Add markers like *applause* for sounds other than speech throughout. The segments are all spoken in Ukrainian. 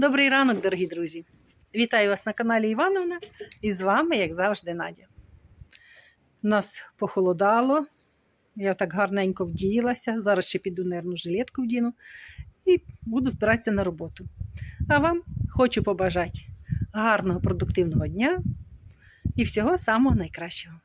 Добрий ранок, дорогі друзі! Вітаю вас на каналі Івановна і з вами, як завжди, Надя. Нас похолодало, я так гарненько вдіялася. Зараз ще піду нервну жилетку вдіну і буду збиратися на роботу. А вам хочу побажати гарного продуктивного дня і всього самого найкращого.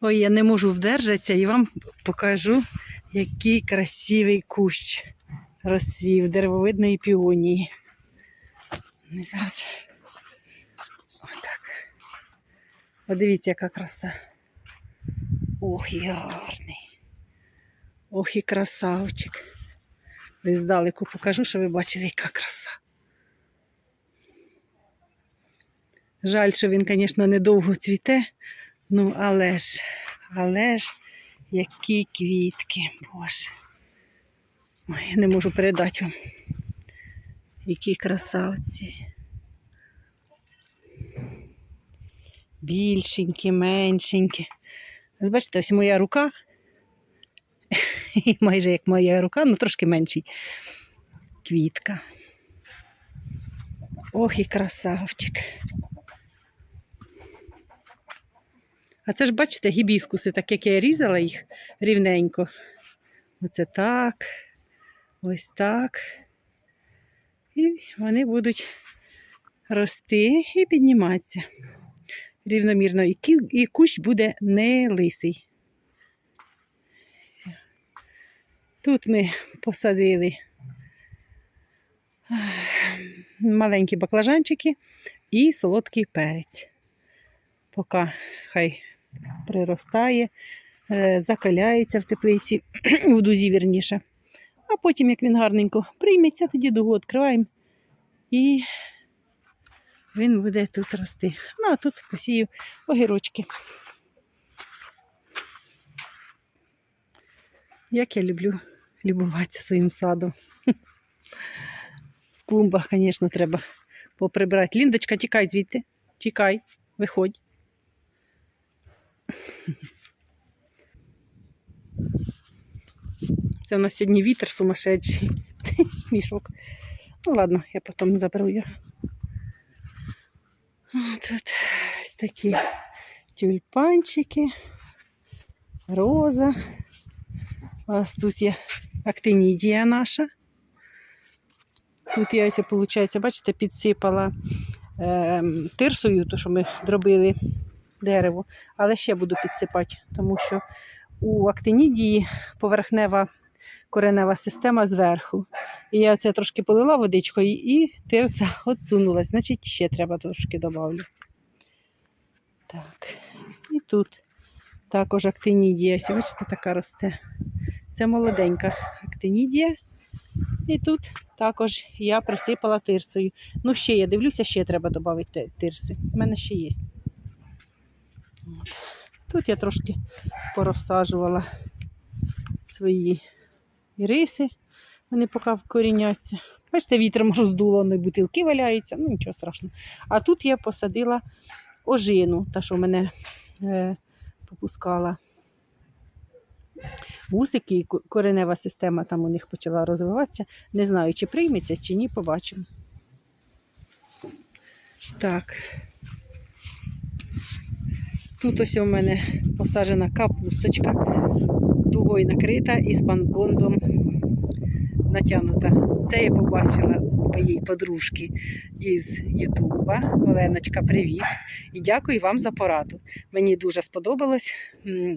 Ой, я не можу вдержатися і вам покажу, який красивий кущ розсів деревовидної піонії. І зараз отак. Подивіться, яка краса. Ох, гарний. Ох, і красавчик. Ви здалеку покажу, що ви бачили, яка краса. Жаль, що він, звісно, недовго цвіте, ну але ж, але ж, які квітки, Боже. Ой, я не можу передати вам. Які красавці. Більшенькі, меншенькі. Бачите, ось моя рука. Майже як моя рука, ну трошки менший. Квітка. Ох і красавчик. А це ж, бачите, гібіскуси, так як я різала їх рівненько. Оце так. Ось так. І вони будуть рости і підніматися. Рівномірно. І, кущ буде не лисий. Тут ми посадили маленькі баклажанчики і солодкий перець. Поки хай приростає, е, закаляється в теплиці, *clears throat* в дузі вірніше. А потім, як він гарненько прийметься, тоді дугу відкриваємо і він буде тут рости. Ну, а тут посію огірочки. Як я люблю любуватися своїм садом. В клумбах, звісно, треба поприбирати. Ліндочка, тікай звідти. Тікай, виходь. Це у нас сьогодні вітер сумасшедший. *laughs* Мішок. Ну ладно, я потім заберу його. Тут ось такі тюльпанчики, роза. У нас тут є актинідія наша. Тут я ось, виходить, бачите, підсипала е, тирсою, то що ми дробили дерево, але ще буду підсипати, тому що у актинідії поверхнева коренева система зверху. І я це трошки полила водичкою і тирса *laughs* отсунулась. Значить, ще треба трошки додавлю. Так. І тут також актинідія. Ось, бачите, така росте. Це молоденька актинідія. І тут також я присипала тирсою. Ну, ще я дивлюся, ще треба додати тирси. У мене ще є. Тут я трошки порозсаджувала свої іриси. Вони поки вкоріняться. Бачите, вітром роздуло, і бутилки валяються, ну нічого страшного. А тут я посадила ожину, та, що мене е, попускала. Вусики і коренева система там у них почала розвиватися. Не знаю, чи прийметься, чи ні, побачимо. Так. Тут ось у мене посаджена капусточка, дугою накрита і з панбондом натягнута. Це я побачила у моїй подружки із Ютуба. Оленочка, привіт! І дякую вам за пораду. Мені дуже сподобалось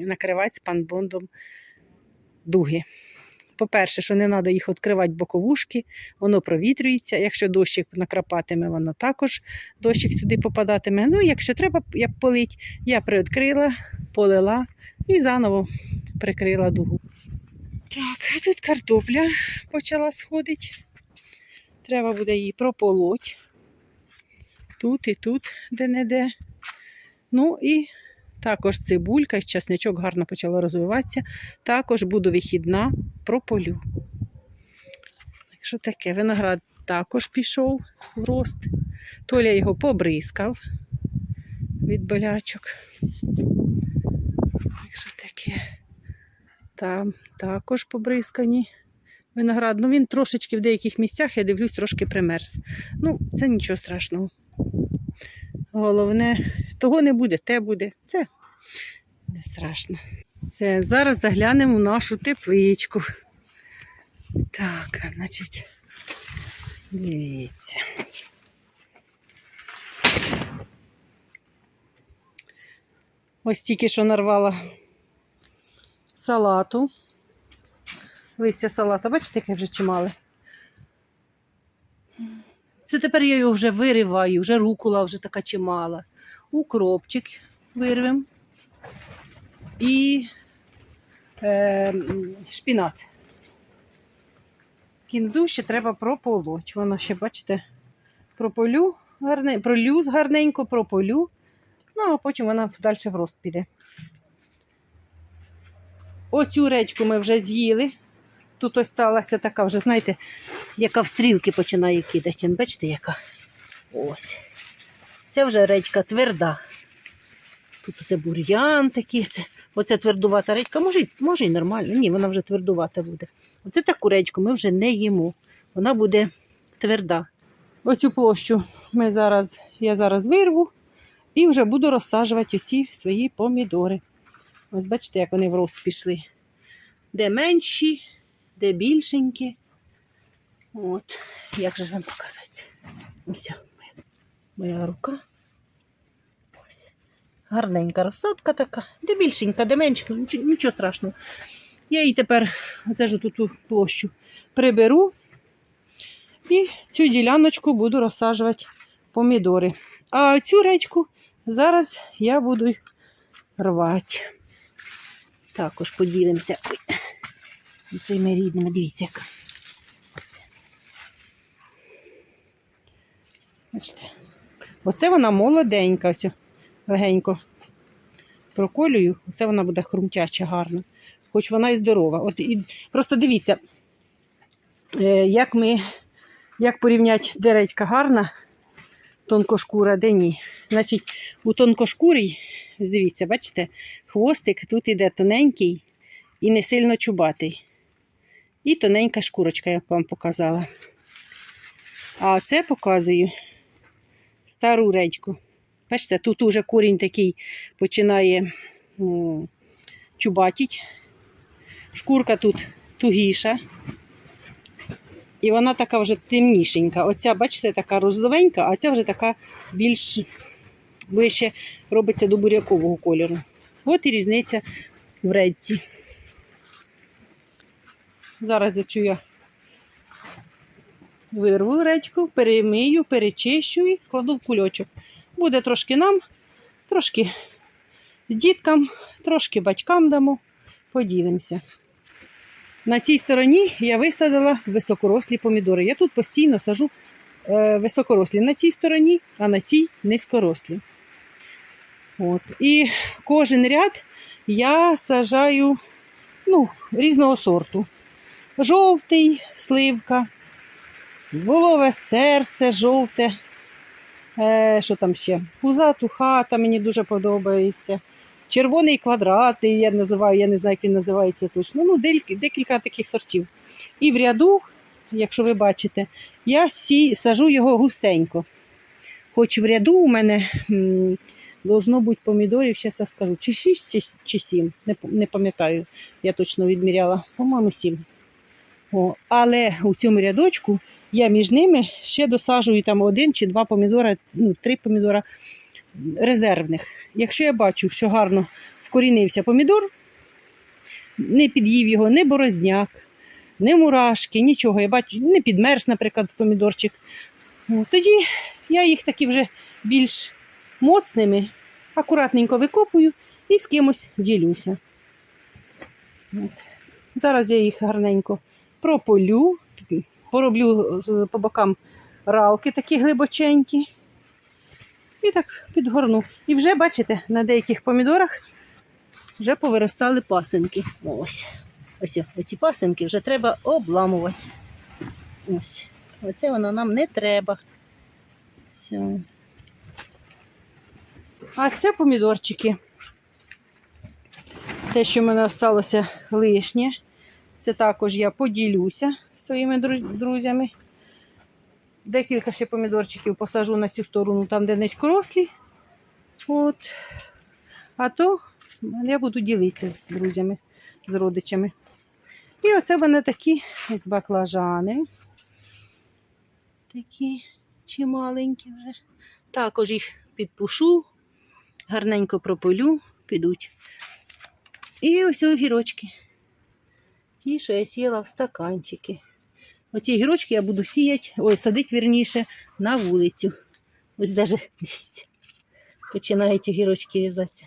накривати з панбондом дуги. По-перше, що не треба їх відкривати боковушки, воно провітрюється. Якщо дощик накрапатиме, воно також дощик сюди попадатиме. Ну, якщо треба як полить, я приоткрила, полила і заново прикрила дугу. Так, а тут картопля почала сходити. Треба буде її прополоть. Тут і тут, де-не-де. Ну і також цибулька і часничок гарно почало розвиватися. Також буду вихідна прополю. Якщо таке, виноград також пішов в рост. Толя його побризкав від болячок. Якщо таке, там також побризкані виноград. Ну він трошечки в деяких місцях, я дивлюсь, трошки примерз. Ну, це нічого страшного. Головне, того не буде, те буде. Це не страшно. Це зараз заглянемо в нашу тепличку. Так, значить, дивіться. Ось тільки що нарвала салату. Листя салата, бачите, яке вже чимале. Це тепер я його вже вириваю, вже рукола вже така чимала. Укропчик вирвем. І е, шпінат. Кінзу ще треба прополоть. Воно ще, бачите, прополю гарне, пролю гарненько, прополю. Ну, а потім вона далі в рост піде. Оцю речку ми вже з'їли. Тут ось сталася така вже, знаєте, яка в стрілки починає кидати. Бачите, яка? Ось. Це вже речка тверда. Тут це бур'ян такий. Це, оце твердувата речка. Може, може і нормально. Ні, вона вже твердувата буде. Оце таку речку ми вже не їмо. Вона буде тверда. Оцю площу ми зараз, я зараз вирву і вже буду розсаджувати оці свої помідори. Ось бачите, як вони в рост пішли. Де менші, де більшенькі. От, як же вам показати? Ось моя, моя рука. Ось. Гарненька розсадка така. Де більшенька, де меншенька, нічого, нічого страшного. Я її тепер оце ж ту площу приберу і цю діляночку буду розсаджувати помідори. А цю речку зараз я буду рвати. Також поділимося зі своїми рідними. Дивіться, як. Бачите. Оце вона молоденька, ось легенько проколюю. Оце вона буде хрумтяча, гарна. Хоч вона і здорова. От, і, просто дивіться, е, як ми, як порівняти, де редька гарна, тонкошкура, де ні. Значить, у тонкошкурій, дивіться, бачите, хвостик тут іде тоненький і не сильно чубатий. І тоненька шкурочка, як вам показала. А це показую стару редьку. Бачите, тут уже корінь такий починає м, чубатіть. Шкурка тут тугіша. І вона така вже темнішенька. Оця, бачите, така розовенька, а ця вже така більш ближче робиться до бурякового кольору. От і різниця в редці. Зараз оцю я вирву редьку, перемию, перечищу і складу в кульочок. Буде трошки нам, трошки діткам, трошки батькам дамо, поділимося. На цій стороні я висадила високорослі помідори. Я тут постійно сажу е, високорослі на цій стороні, а на цій низькорослі. От. І кожен ряд я сажаю ну, різного сорту. Жовтий сливка, волове серце, жовте. Е, що там ще? Пузату хата мені дуже подобається. Червоний квадрат, я називаю, я не знаю, як він називається точно. Ну, декілька, таких сортів. І в ряду, якщо ви бачите, я сі, сажу його густенько. Хоч в ряду у мене должно бути помідорів, зараз я скажу, чи 6, чи, чи 7, не, пам'ятаю, я точно відміряла, по-моєму, 7. О, але у цьому рядочку я між ними ще досаджую там один чи два помідора, ну, три помідора резервних. Якщо я бачу, що гарно вкорінився помідор, не під'їв його ні борозняк, ні мурашки, нічого. Я бачу, не підмерз, наприклад, помідорчик. Тоді я їх таки вже більш моцними, акуратненько викопую і з кимось ділюся. От. Зараз я їх гарненько прополю, пороблю е, по бокам ралки такі глибоченькі. І так підгорну. І вже, бачите, на деяких помідорах вже повиростали пасинки. Ось. Ось ці пасинки вже треба обламувати. Ось. Оце воно нам не треба. Все. А це помідорчики. Те, що в мене залишилося лишнє. Це також я поділюся зі своїми друзями. Декілька ще помідорчиків посажу на цю сторону, там, де низькорослі. От. А то я буду ділитися з друзями, з родичами. І оце в мене такі із баклажани. Такі чималенькі вже. Також їх підпушу, гарненько пропилю, підуть. І ось огірочки. Ті, що я сіяла в стаканчики. Оці гірочки я буду сіяти, ой, садити вірніше на вулицю. Ось даже починають огірочки різатися.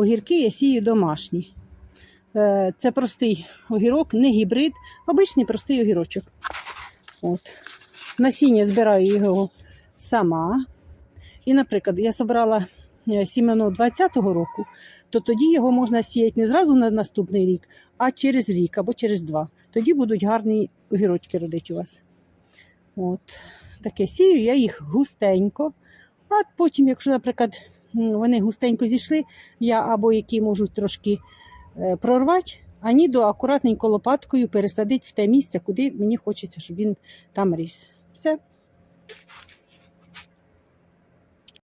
Огірки я сію домашні. Е, Це простий огірок, не гібрид, обичний простий огірочок. От. Насіння збираю його сама. І, наприклад, я зібрала е, сімено 20-го року, то тоді його можна сіяти не зразу на наступний рік, а через рік або через два. Тоді будуть гарні огірочки родити у вас. От. Таке сію, я їх густенько. А потім, якщо, наприклад, вони густенько зійшли, я або які можу трошки е, прорвати, а ні, до акуратненько лопаткою пересадити в те місце, куди мені хочеться, щоб він там ріс. Все.